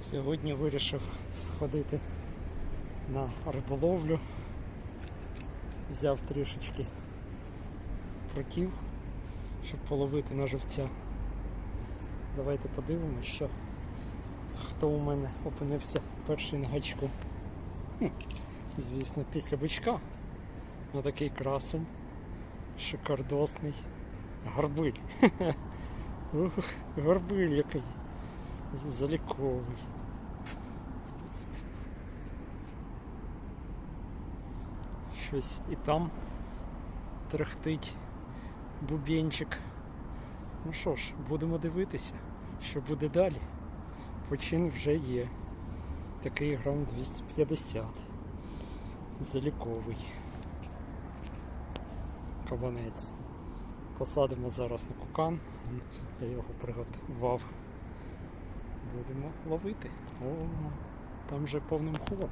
Сьогодні вирішив сходити на риболовлю. Взяв трішечки прутів, щоб половити на живця. Давайте подивимось, що хто у мене опинився перший на гачку. Хм, Звісно, після бичка. Ну такий красень, шикардосний. Горбиль. Ух, горбиль який. Заліковий. Щось і там трехтить бубенчик. Ну що ж, будемо дивитися, що буде далі. Почин вже є. Такий грам 250. Заліковий. Кабанець. Посадимо зараз на кукан. Я його приготував. Будемо ловити. О, там вже повним ходом.